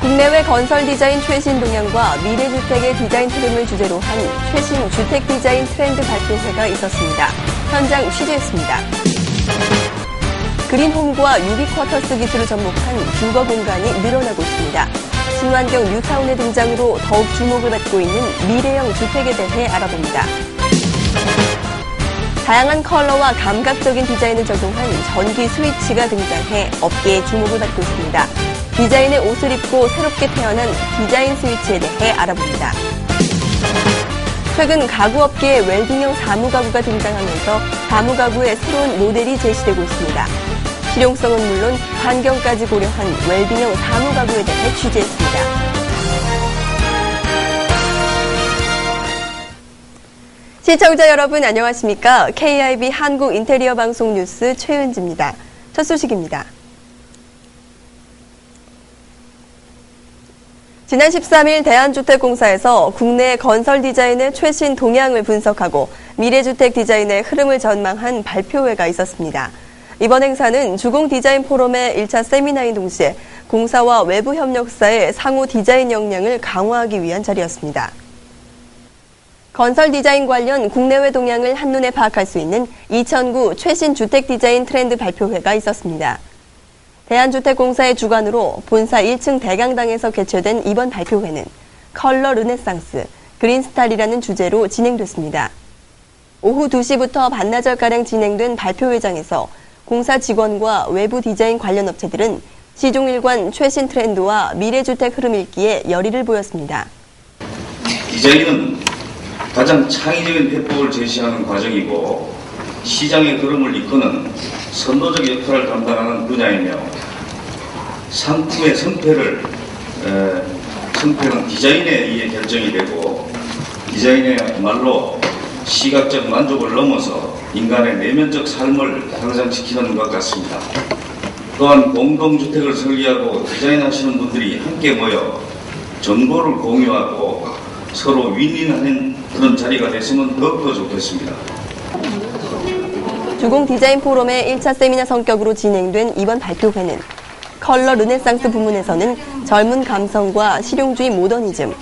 국내외 건설 디자인 최신 동향과 미래 주택의 디자인 흐름을 주제로 한 최신 주택 디자인 트렌드 발표회가 있었습니다. 현장 취재했습니다. 그린홈과 유비쿼터스 기술을 접목한 주거 공간이 늘어나고 있습니다. 친환경 뉴타운의 등장으로 더욱 주목을 받고 있는 미래형 주택에 대해 알아봅니다. 다양한 컬러와 감각적인 디자인을 적용한 전기 스위치가 등장해 업계의 주목을 받고 있습니다. 디자인의 옷을 입고 새롭게 태어난 디자인 스위치에 대해 알아봅니다. 최근 가구업계에 웰빙형 사무가구가 등장하면서 사무가구의 새로운 모델이 제시되고 있습니다. 실용성은 물론 환경까지 고려한 웰빙형 사무 가구에 대해 취재했습니다. 시청자 여러분 안녕하십니까? KIB 한국 인테리어 방송 뉴스 최은지입니다. 첫 소식입니다. 지난 13일 대한주택공사에서 국내 건설 디자인의 최신 동향을 분석하고 미래주택 디자인의 흐름을 전망한 발표회가 있었습니다. 이번 행사는 주공 디자인 포럼의 1차 세미나인 동시에 공사와 외부 협력사의 상호 디자인 역량을 강화하기 위한 자리였습니다. 건설 디자인 관련 국내외 동향을 한눈에 파악할 수 있는 2009 최신 주택 디자인 트렌드 발표회가 있었습니다. 대한주택공사의 주관으로 본사 1층 대강당에서 개최된 이번 발표회는 컬러 르네상스, 그린스타일이라는 주제로 진행됐습니다. 오후 2시부터 반나절가량 진행된 발표회장에서 공사 직원과 외부 디자인 관련 업체들은 시종일관 최신 트렌드와 미래주택 흐름 읽기에 열의를 보였습니다. 디자인은 가장 창의적인 해법을 제시하는 과정이고 시장의 흐름을 이끄는 선도적 역할을 담당하는 분야이며 상품의 성패를 에, 성패는 디자인에 의해 결정이 되고 디자인의 말로 시각적 만족을 넘어서 인간의 내면적 삶을 향상시키는 것 같습니다. 또한 공동주택을 설계하고 디자인하시는 분들이 함께 모여 정보를 공유하고 서로 윈윈하는 그런 자리가 됐으면 더욱더 좋겠습니다. 주공 디자인 포럼의 1차 세미나 성격으로 진행된 이번 발표회는 컬러 르네상스 부문에서는 젊은 감성과 실용주의 모더니즘,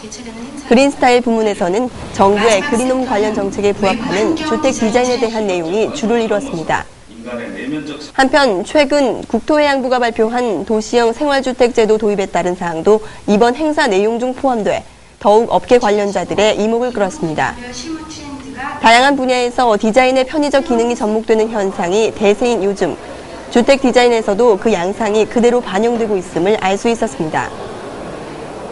그린 스타일 부문에서는 정부의 그린홈 관련 정책에 부합하는 주택 디자인에 대한 내용이 주를 이뤘습니다. 한편 최근 국토해양부가 발표한 도시형 생활주택 제도 도입에 따른 사항도 이번 행사 내용 중 포함돼 더욱 업계 관련자들의 이목을 끌었습니다. 다양한 분야에서 디자인의 편의적 기능이 접목되는 현상이 대세인 요즘 주택 디자인에서도 그 양상이 그대로 반영되고 있음을 알 수 있었습니다.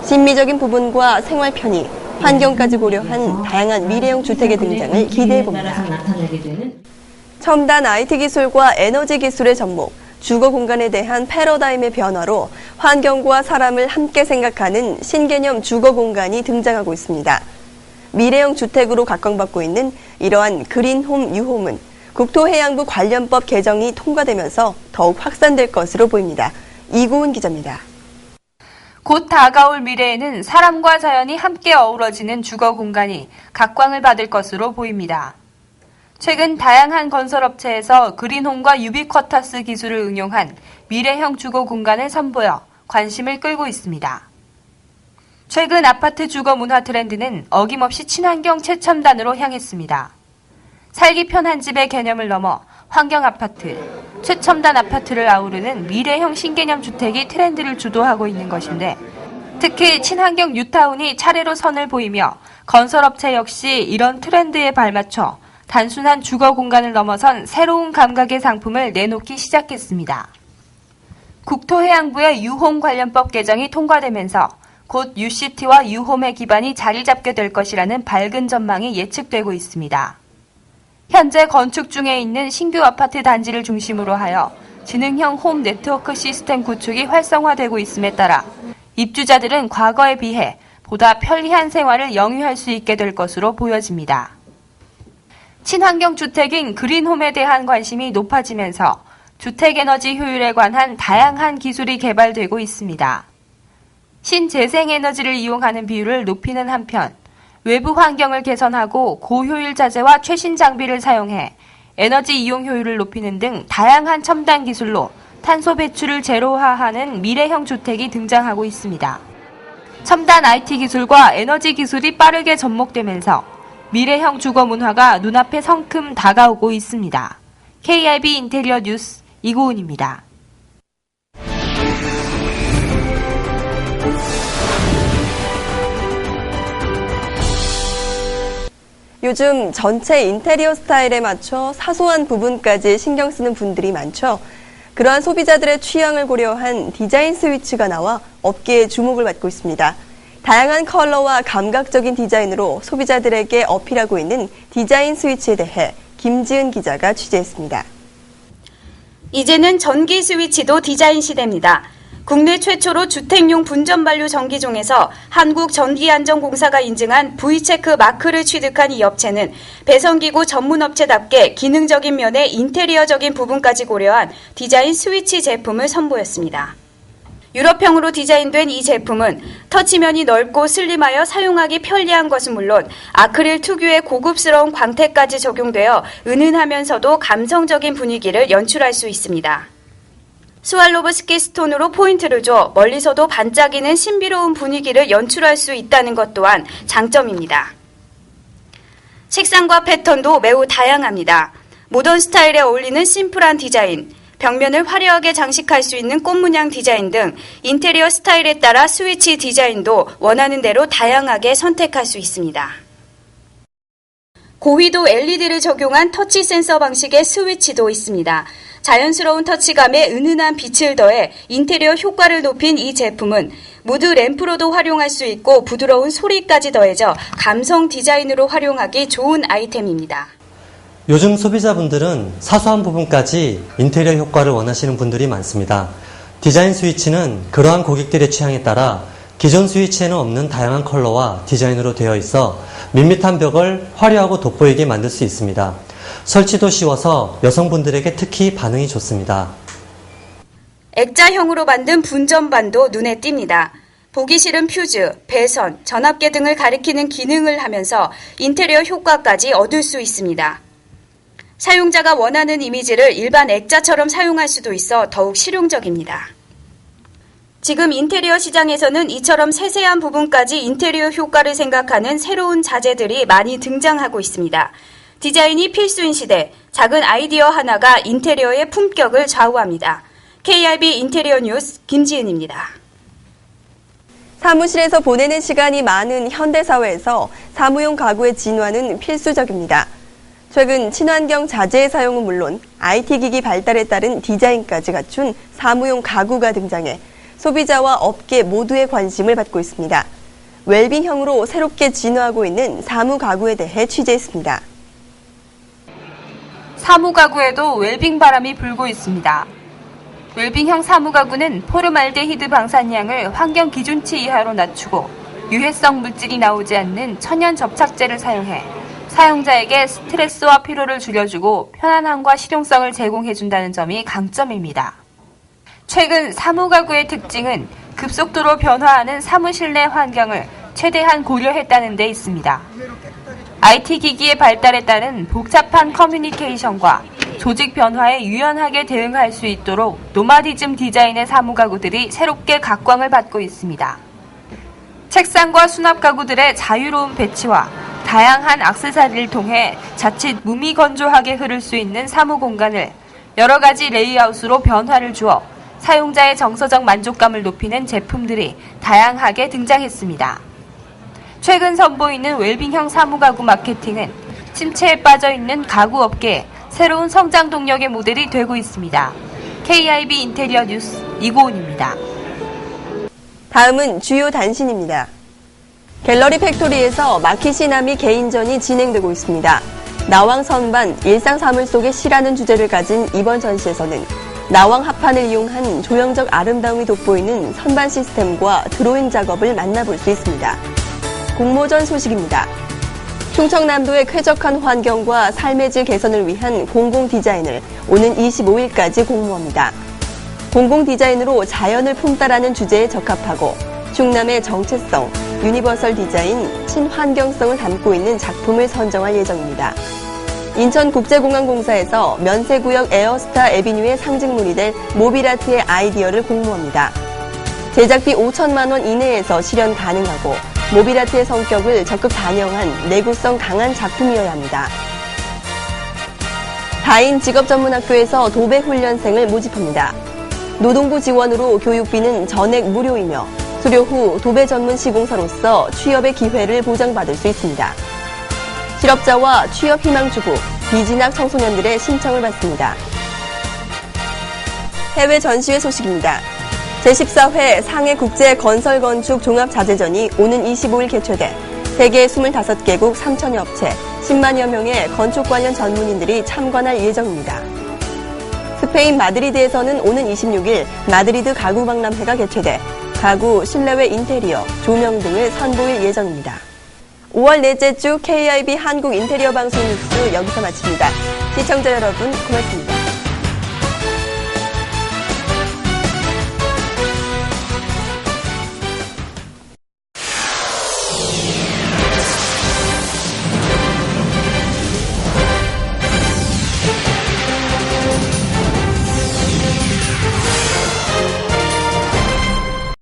심미적인 부분과 생활 편의, 환경까지 고려한 다양한 미래형 주택의 등장을 기대해 봅니다. 첨단 IT 기술과 에너지 기술의 접목, 주거 공간에 대한 패러다임의 변화로 환경과 사람을 함께 생각하는 신개념 주거 공간이 등장하고 있습니다. 미래형 주택으로 각광받고 있는 이러한 그린홈 유홈은 국토해양부 관련법 개정이 통과되면서 더욱 확산될 것으로 보입니다. 이고은 기자입니다. 곧 다가올 미래에는 사람과 자연이 함께 어우러지는 주거 공간이 각광을 받을 것으로 보입니다. 최근 다양한 건설업체에서 그린홈과 유비쿼터스 기술을 응용한 미래형 주거 공간을 선보여 관심을 끌고 있습니다. 최근 아파트 주거 문화 트렌드는 어김없이 친환경 최첨단으로 향했습니다. 살기 편한 집의 개념을 넘어 환경 아파트, 최첨단 아파트를 아우르는 미래형 신개념 주택이 트렌드를 주도하고 있는 것인데 특히 친환경 뉴타운이 차례로 선을 보이며 건설업체 역시 이런 트렌드에 발맞춰 단순한 주거 공간을 넘어선 새로운 감각의 상품을 내놓기 시작했습니다. 국토해양부의 유홈 관련법 개정이 통과되면서 곧 UCT와 유홈의 기반이 자리 잡게 될 것이라는 밝은 전망이 예측되고 있습니다. 현재 건축 중에 있는 신규 아파트 단지를 중심으로 하여 지능형 홈 네트워크 시스템 구축이 활성화되고 있음에 따라 입주자들은 과거에 비해 보다 편리한 생활을 영위할 수 있게 될 것으로 보여집니다. 친환경 주택인 그린홈에 대한 관심이 높아지면서 주택 에너지 효율에 관한 다양한 기술이 개발되고 있습니다. 신재생 에너지를 이용하는 비율을 높이는 한편 외부 환경을 개선하고 고효율 자재와 최신 장비를 사용해 에너지 이용 효율을 높이는 등 다양한 첨단 기술로 탄소 배출을 제로화하는 미래형 주택이 등장하고 있습니다. 첨단 IT 기술과 에너지 기술이 빠르게 접목되면서 미래형 주거 문화가 눈앞에 성큼 다가오고 있습니다. KIB 인테리어 뉴스 이고은입니다. 요즘 전체 인테리어 스타일에 맞춰 사소한 부분까지 신경 쓰는 분들이 많죠. 그러한 소비자들의 취향을 고려한 디자인 스위치가 나와 업계의 주목을 받고 있습니다. 다양한 컬러와 감각적인 디자인으로 소비자들에게 어필하고 있는 디자인 스위치에 대해 김지은 기자가 취재했습니다. 이제는 전기 스위치도 디자인 시대입니다. 국내 최초로 주택용 분전 반류 전기종에서 한국전기안전공사가 인증한 V체크 마크를 취득한 이 업체는 배선기구 전문업체답게 기능적인 면에 인테리어적인 부분까지 고려한 디자인 스위치 제품을 선보였습니다. 유럽형으로 디자인된 이 제품은 터치면이 넓고 슬림하여 사용하기 편리한 것은 물론 아크릴 특유의 고급스러운 광택까지 적용되어 은은하면서도 감성적인 분위기를 연출할 수 있습니다. 스왈로브스키 스톤으로 포인트를 줘 멀리서도 반짝이는 신비로운 분위기를 연출할 수 있다는 것 또한 장점입니다. 색상과 패턴도 매우 다양합니다. 모던 스타일에 어울리는 심플한 디자인, 벽면을 화려하게 장식할 수 있는 꽃문양 디자인 등 인테리어 스타일에 따라 스위치 디자인도 원하는 대로 다양하게 선택할 수 있습니다. 고위도 LED를 적용한 터치 센서 방식의 스위치도 있습니다. 자연스러운 터치감에 은은한 빛을 더해 인테리어 효과를 높인 이 제품은 무드 램프로도 활용할 수 있고 부드러운 소리까지 더해져 감성 디자인으로 활용하기 좋은 아이템입니다. 요즘 소비자분들은 사소한 부분까지 인테리어 효과를 원하시는 분들이 많습니다. 디자인 스위치는 그러한 고객들의 취향에 따라 기존 스위치에는 없는 다양한 컬러와 디자인으로 되어 있어 밋밋한 벽을 화려하고 돋보이게 만들 수 있습니다. 설치도 쉬워서 여성분들에게 특히 반응이 좋습니다. 액자형으로 만든 분전반도 눈에 띕니다. 보기 싫은 퓨즈, 배선, 전압계 등을 가리키는 기능을 하면서 인테리어 효과까지 얻을 수 있습니다. 사용자가 원하는 이미지를 일반 액자처럼 사용할 수도 있어 더욱 실용적입니다. 지금 인테리어 시장에서는 이처럼 세세한 부분까지 인테리어 효과를 생각하는 새로운 자재들이 많이 등장하고 있습니다. 디자인이 필수인 시대, 작은 아이디어 하나가 인테리어의 품격을 좌우합니다. KRB 인테리어 뉴스 김지은입니다. 사무실에서 보내는 시간이 많은 현대사회에서 사무용 가구의 진화는 필수적입니다. 최근 친환경 자재의 사용은 물론 IT 기기 발달에 따른 디자인까지 갖춘 사무용 가구가 등장해 소비자와 업계 모두의 관심을 받고 있습니다. 웰빙형으로 새롭게 진화하고 있는 사무 가구에 대해 취재했습니다. 사무 가구에도 웰빙 바람이 불고 있습니다. 웰빙형 사무 가구는 포르말데히드 방사량을 환경 기준치 이하로 낮추고 유해성 물질이 나오지 않는 천연 접착제를 사용해 사용자에게 스트레스와 피로를 줄여주고 편안함과 실용성을 제공해준다는 점이 강점입니다. 최근 사무 가구의 특징은 급속도로 변화하는 사무실 내 환경을 최대한 고려했다는 데 있습니다. IT 기기의 발달에 따른 복잡한 커뮤니케이션과 조직 변화에 유연하게 대응할 수 있도록 노마디즘 디자인의 사무 가구들이 새롭게 각광을 받고 있습니다. 책상과 수납 가구들의 자유로운 배치와 다양한 악세사리를 통해 자칫 무미건조하게 흐를 수 있는 사무 공간을 여러 가지 레이아웃으로 변화를 주어 사용자의 정서적 만족감을 높이는 제품들이 다양하게 등장했습니다. 최근 선보이는 웰빙형 사무 가구 마케팅은 침체에 빠져 있는 가구 업계에 새로운 성장 동력의 모델이 되고 있습니다. KIB 인테리어 뉴스 이고은입니다. 다음은 주요 단신입니다. 갤러리 팩토리에서 마키시나미 개인전이 진행되고 있습니다. 나왕 선반 일상 사물 속의 시라는 주제를 가진 이번 전시에서는 나왕 합판을 이용한 조형적 아름다움이 돋보이는 선반 시스템과 드로잉 작업을 만나볼 수 있습니다. 공모전 소식입니다. 충청남도의 쾌적한 환경과 삶의 질 개선을 위한 공공 디자인을 오는 25일까지 공모합니다. 공공 디자인으로 자연을 품다라는 주제에 적합하고 충남의 정체성, 유니버설 디자인, 친환경성을 담고 있는 작품을 선정할 예정입니다. 인천국제공항공사에서 면세구역 에어스타 에비뉴의 상징물이 될 모빌아트의 아이디어를 공모합니다. 제작비 5천만 원 이내에서 실현 가능하고 모빌아트의 성격을 적극 반영한 내구성 강한 작품이어야 합니다. 다인 직업전문학교에서 도배 훈련생을 모집합니다. 노동부 지원으로 교육비는 전액 무료이며 수료 후 도배 전문 시공사로서 취업의 기회를 보장받을 수 있습니다. 실업자와 취업 희망 주부, 비진학 청소년들의 신청을 받습니다. 해외 전시회 소식입니다. 제14회 상해 국제 건설 건축 종합 자재전이 오는 25일 개최돼 세계 25개국 3천여 업체, 10만여 명의 건축 관련 전문인들이 참관할 예정입니다. 스페인 마드리드에서는 오는 26일 마드리드 가구 박람회가 개최돼 가구, 실내외 인테리어, 조명 등을 선보일 예정입니다. 5월 넷째 주 KIB 한국 인테리어 방송 뉴스 여기서 마칩니다. 시청자 여러분 고맙습니다.